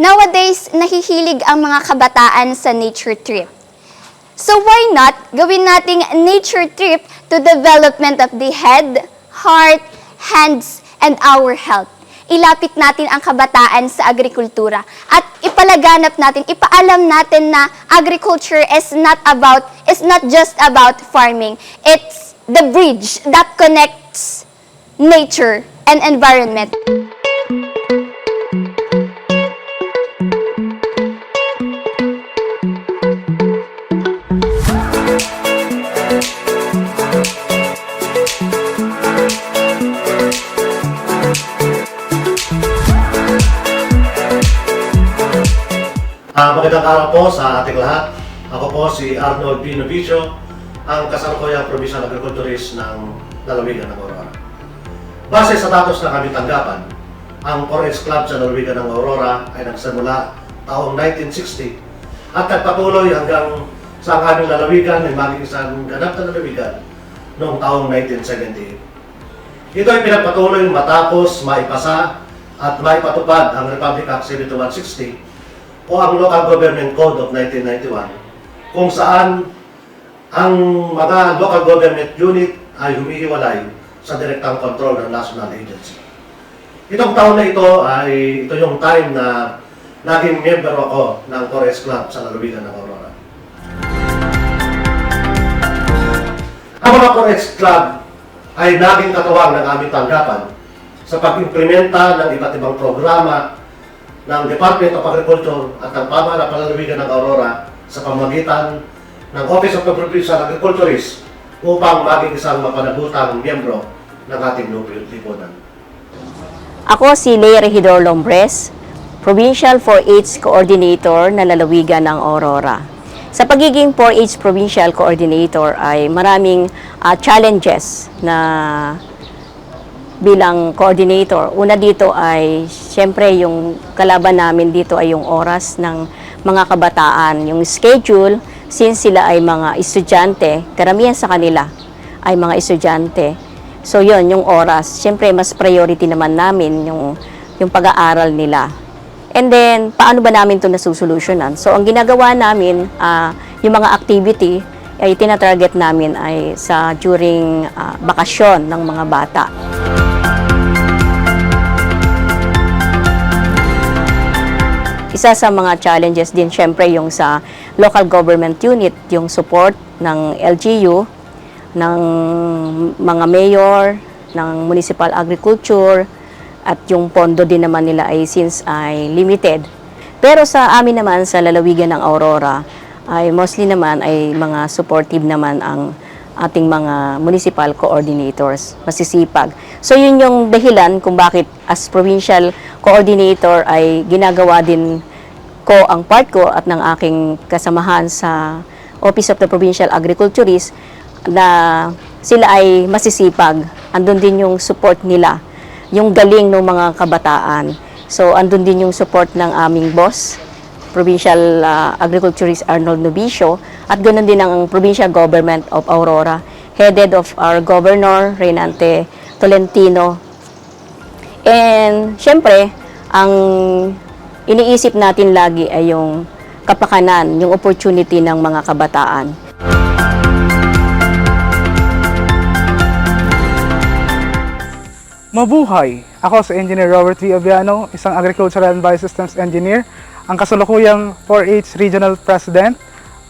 Nowadays, nahihilig ang mga kabataan sa nature trip. So why not gawin nating nature trip to development of the head, heart, hands, and our health. Ilapit natin ang kabataan sa agrikultura at ipalaganap natin, ipaalam natin na agriculture is not about is not just about farming. It's the bridge that connects nature and environment. Po sa ating lahat. Ako po si Arnold B. Novicio, ang kasalukuyang Provincial Agriculturist ng Lalawigan ng Aurora. Base sa datos na kami tanggapan, ang 4H Club sa Lalawigan ng Aurora ay nagsimula taong 1960 at nagpatuloy hanggang sa ang aming lalawigan ay maging isang ganap na lalawigan noong taong 1978. Ito ay pinagpatuloy matapos maipasa at maipatupad ang Republic Act 7160 o ang Local Government Code of 1991 kung saan ang mga local government unit ay humihiwalay sa direktang control ng national agency. Itong taon na ito ay ito yung time na naging member ako ng Forest Club sa lalawigan ng Aurora. Ang mga Forest Club ay naging katuwang ng aming tanggapan sa pag-implementa ng iba't ibang programa ng Department of Agriculture at ng pamahalaan palalawigan ng Aurora sa pamagitan ng Office of the Provincial Agriculturist upang maging isang mapanagutang miyembro ng ating lipunan. Ako si Leia Regidor Lombres, Provincial 4-H Coordinator na lalawigan ng Aurora. Sa pagiging 4-H Provincial Coordinator ay maraming ah, challenges na bilang coordinator. Una dito ay, siyempre, yung kalaban namin dito ay yung oras ng mga kabataan, yung schedule, since sila ay mga estudyante, karamihan sa kanila ay mga estudyante. So, yon yung oras. Siyempre, mas priority naman namin yung, yung pag-aaral nila. And then, paano ba namin ito nasusolusyonan? So, ang ginagawa namin, ah, yung mga activity, ay tinatarget namin ay sa during ah, bakasyon ng mga bata. Isa sa mga challenges din syempre yung sa local government unit, yung support ng LGU, ng mga mayor, ng municipal agriculture, at yung pondo din naman nila ay since ay limited. Pero sa amin naman sa lalawigan ng Aurora, ay mostly naman ay mga supportive naman ang ating mga municipal coordinators, masisipag. So yun yung dahilan kung bakit as provincial coordinator ay ginagawa din ko ang part ko at ng aking kasamahan sa Office of the Provincial Agriculturist na sila ay masisipag. Andun din yung support nila, yung galing ng mga kabataan. So andun din yung support ng aming boss, Provincial uh, Agriculturist Arnold Novicio at ganoon din ang Provincial Government of Aurora headed of our Governor Renante Tolentino. And syempre, ang iniisip natin lagi ay yung kapakanan, yung opportunity ng mga kabataan. Mabuhay! Ako si Engineer Robert V. Aviano, isang Agricultural and Biosystems Engineer, ang kasalukuyang 4-H Regional President,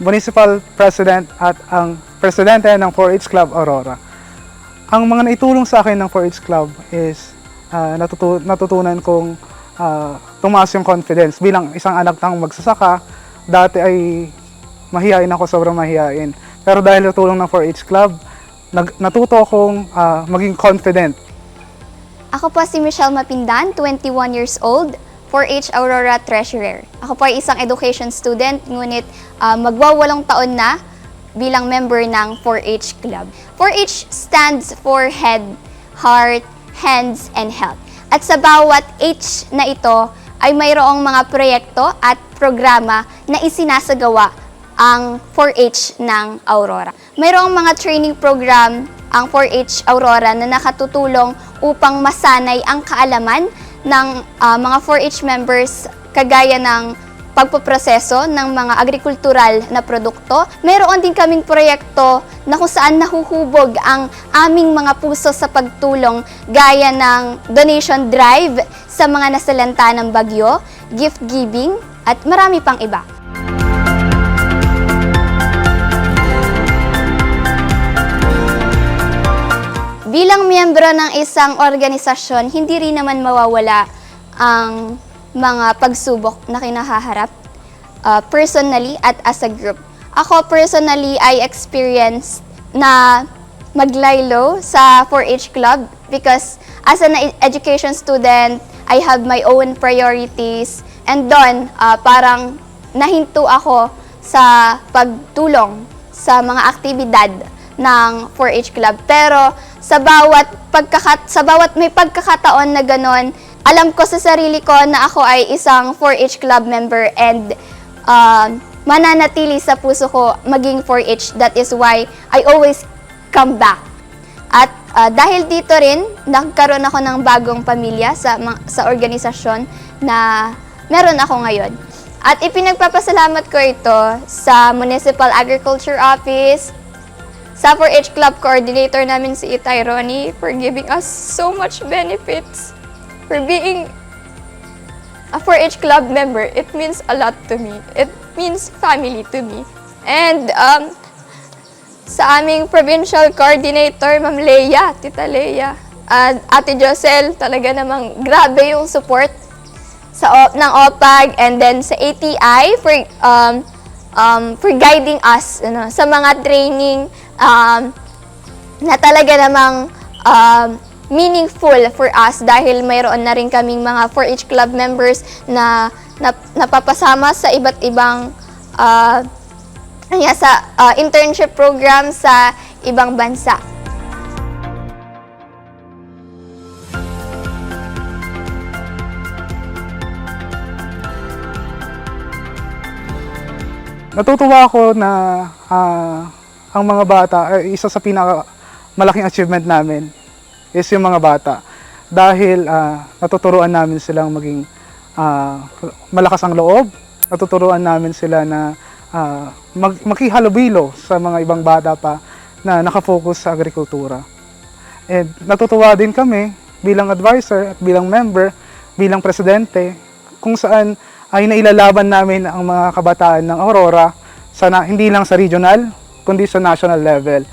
Municipal President at ang Presidente ng 4-H Club Aurora. Ang mga naitulong sa akin ng 4-H Club is ah, natutu- natutunan kong ah, tumaas yung confidence. Bilang isang anak ng magsasaka, dati ay mahihain ako, sobrang mahihain. Pero dahil sa tulong ng 4-H Club, nag- natuto akong ah, maging confident Ako po si Michelle Mapindan, 21 years old, 4-H Aurora Treasurer. Ako po ay isang education student, ngunit ah, magwawalong taon na bilang member ng 4-H Club. 4-H stands for head, heart, hands, and health. At sa bawat H na ito ay mayroong mga proyekto at programa na isinasagawa ang 4-H ng Aurora. Mayroong mga training program ang 4-H Aurora na nakatutulong upang masanay ang kaalaman ng ah, mga 4-H members kagaya ng pagpoproseso ng mga agrikultural na produkto. Meron din kaming proyekto na kung saan nahuhubog ang aming mga puso sa pagtulong gaya ng donation drive sa mga nasalanta ng bagyo, gift giving, at marami pang iba. Bilang miyembro ng isang organisasyon, hindi rin naman mawawala ang mga pagsubok na kinahaharap uh, personally at as a group. Ako personally, I experienced na maglaylo sa 4-H club because as an e- education student, I have my own priorities and doon uh, parang nahinto ako sa pagtulong sa mga aktibidad ng 4-H club. Pero sa bawat pagkakat sa bawat may pagkakataon na ganon, alam ko sa sarili ko na ako ay isang 4-H club member and um, mananatili sa puso ko maging 4-H. That is why I always come back. At uh, dahil dito rin, nagkaroon ako ng bagong pamilya sa, sa organisasyon na meron ako ngayon. At ipinagpapasalamat ko ito sa Municipal Agriculture Office, sa 4-H Club Coordinator namin si Itay Ronnie for giving us so much benefits, for being a 4-H club member, it means a lot to me. It means family to me. And um, sa aming provincial coordinator, Ma'am Leia, Tita Leia, at Ate Josel, talaga namang grabe yung support sa ng OPAG and then sa ATI for um, um, for guiding us ano, sa mga training um, na talaga namang um, meaningful for us dahil mayroon na rin kaming mga 4-H club members na, na napapasama sa iba't ibang uh, nga, sa uh, internship program sa ibang bansa. Natutuwa ako na ah, ang mga bata, ay isa sa pinaka malaking achievement namin is yung mga bata. Dahil ah, natuturuan namin silang maging ah, malakas ang loob, natuturuan namin sila na ah, mag, makihalubilo sa mga ibang bata pa na nakafocus sa agrikultura. And natutuwa din kami bilang advisor at bilang member, bilang presidente, kung saan ay nailalaban namin ang mga kabataan ng Aurora sa na, hindi lang sa regional, kundi sa national level.